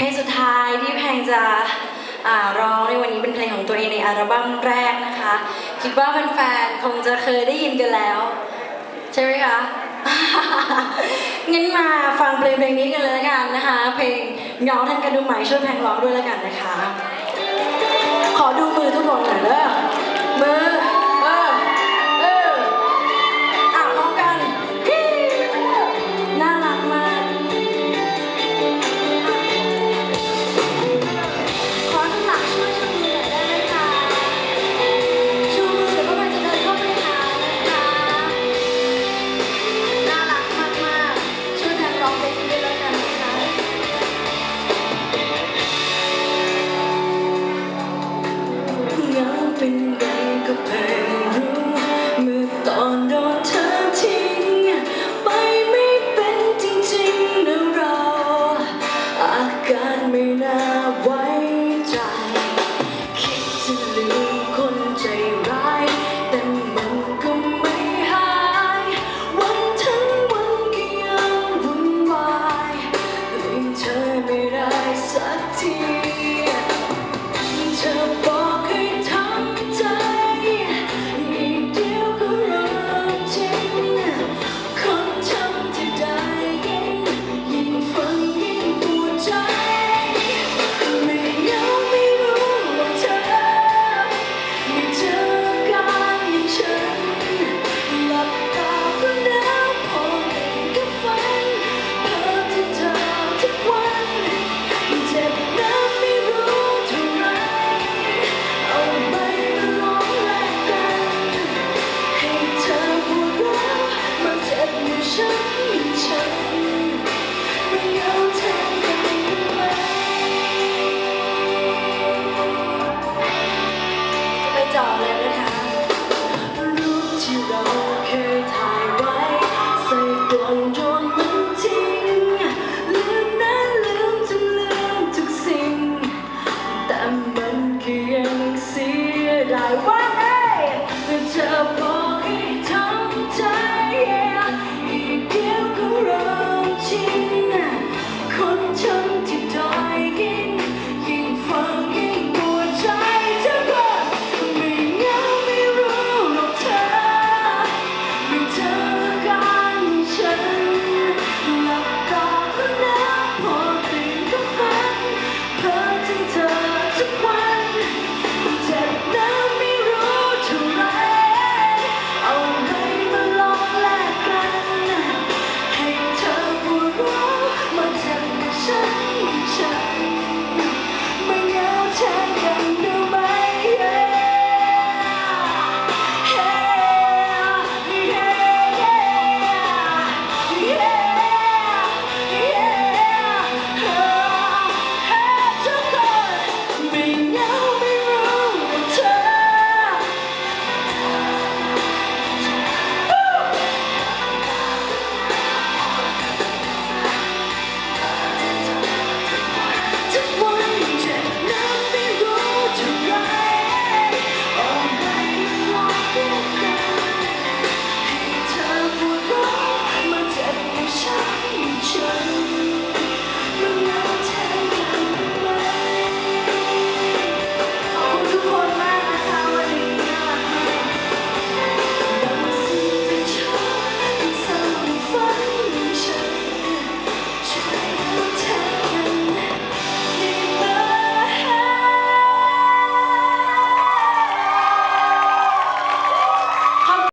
เพลงสุดท้ายที่เพงจะร้องในวันนี้เป็นเพลงของตัวเองในอัลบั้มแรกนะคะ คิดว่าแฟนๆคงจะเคยได้ยินกันแล้ว ใช่ไหมคะงั้นมาฟังเพลงเพลงนี้กันเลยละกันนะคะ เพลงเงาทันกันดูไหมช่วยแพงร้องด้วยละกันนะคะ ขอดูมือทุกคนหน่อยเด้อมือ ว่าได้เธอบอกให้ทำใจอีกเดียวก็เริ่มชิน